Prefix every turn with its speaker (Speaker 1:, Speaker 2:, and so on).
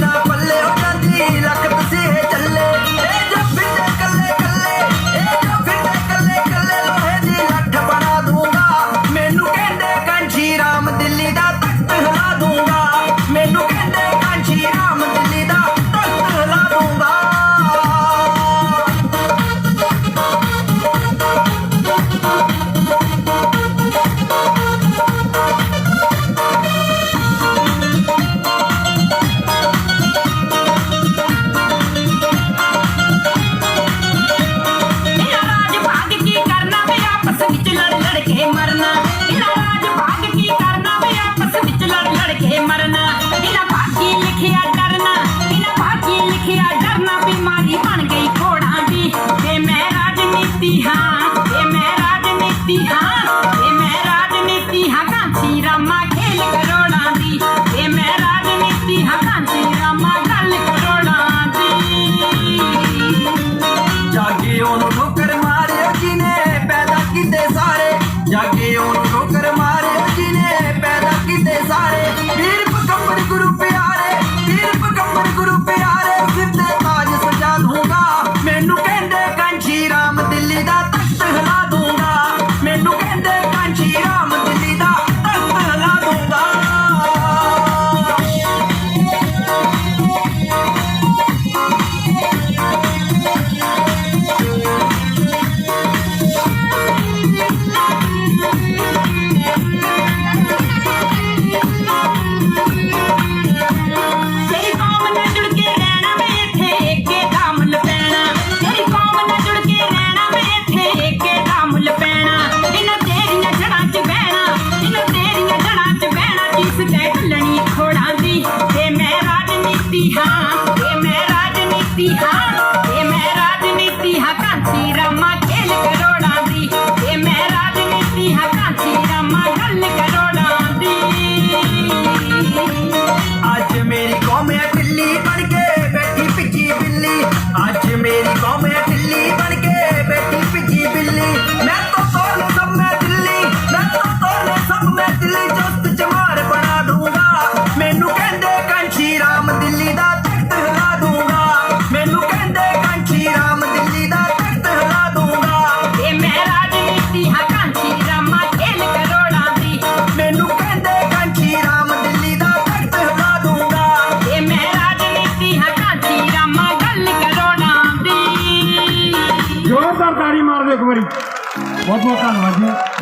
Speaker 1: you.
Speaker 2: Bika.
Speaker 3: એક વળી बहुत बहुत धन्यवाद